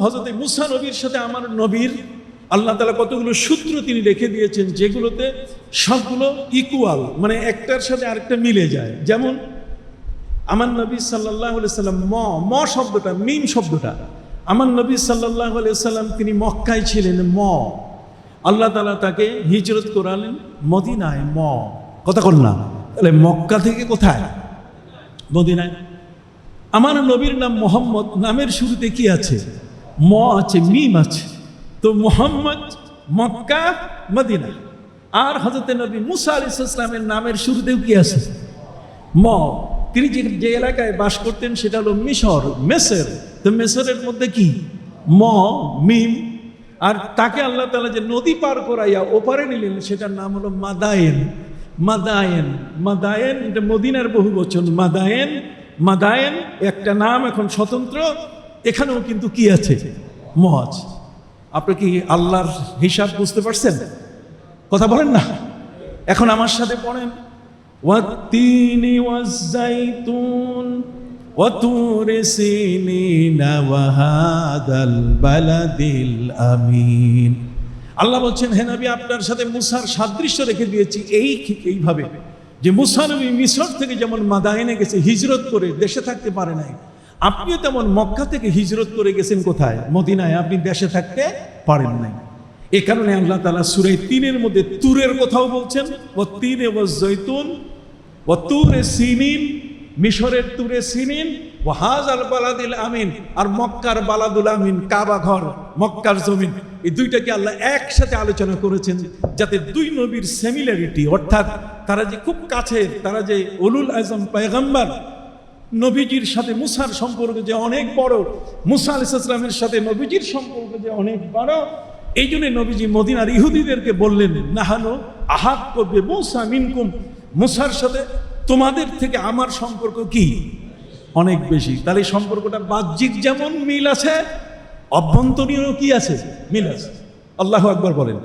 হজরত মুসা নবীর সাথে আমার নবীর আল্লাহ তালা কতগুলো সূত্র তিনি রেখে দিয়েছেন, যেগুলোতে সবগুলো ইকুয়াল মানে একটার সাথে আরেকটা মিলে যায়। যেমন, আমার নবী সাল্লাহ সাল্লাম, ম ম শব্দটা, মিম শব্দটা। আমার নবী সাল্লাহ সাল্লাম, তিনি মক্কায় ছিলেন, ম। আল্লাহ তালা তাকে হিজরত করালেন মদিনায়, ম। কথা কল না। তাহলে মক্কা থেকে কোথায়? মদিনায়। আমার নবীর নাম মোহাম্মদ, নামের শুরুতে কি আছে? ম আছে মিম আছে। তো মোহাম্মদ মক্কা, মদিনা। আর হজরতে নবী মুসা আলি ইসলামের নামের শুরুতেও কি আছে? ম। তিনি যে যে এলাকায় বাস করতেন সেটা হলো মিশর, মেসের। তো মেসরের মধ্যে কি? ম, মিম। আর তাকে আল্লাহ তালা যে নদী পার করাইয়া ওপারে নিলেন, সেটার নাম হলো মাদায়েন। মাদায়েন মাদায়েন, এটা মদিনার বহু বচন। মাদায়েন মাদায়েন, একটা নাম এখন স্বতন্ত্র। এখানেও কিন্তু কি আছে ম আছে আপনি কি আল্লাহর হিসাব বুঝতে পারছেন কথা বলেন না এখন আমার সাথে পড়েন والتين والزيتون وطور سينين وهذا البلد الأمين আল্লাহ বলছেন হে নবী আপনার সাথে মুসার সাদৃশ্য রেখে দিয়েছি এই এইভাবে যে মুসা নবী মিশর থেকে যেমন মাদায়নে গেছে হিজরত করে দেশে থাকতে পারে নাই আপনিও তেমন মক্কা থেকে হিজরত করে গেছেন কোথায়? মদিনায় আপনি দেশে থাকতে পারেন নাই। এ কারণে আল্লাহ তালা সুরে তিনের মধ্যে তুরের কথাও বলছেন ও তিনে ও জৈতুন ও তুরে সিনিন, মিশরের তুরে সিনিন ও হাজ আল বালাদিল আমিন, আর মক্কার বালাদুল আমিন, কাবা ঘর, মক্কার জমিন। এই দুইটাকে আল্লাহ একসাথে আলোচনা করেছেন, যাতে দুই নবীর সেমিলারিটি অর্থাৎ তারা যে খুব কাছে তারা যে উলুল আজম পেগম্বর নবীজির সাথে মুসার সম্পর্ক যে অনেক বড়, মুসা আলিস ইসলামের সাথে নবীজির সম্পর্ক যে অনেক বড়, এই জন্য নবীজি মদিনার ইহুদিদেরকে বললেন, নাহানো আহাত করবে মুসা মিনকুম। মুসার সাথে, তোমাদের থেকে আমার সম্পর্ক কি? অনেক বেশি। তাহলে সম্পর্কটা বাহ্যিক যেমন মিল আছে, অভ্যন্তরীণও কি আছে? মিল আছে। আল্লাহ আকবর বলেন।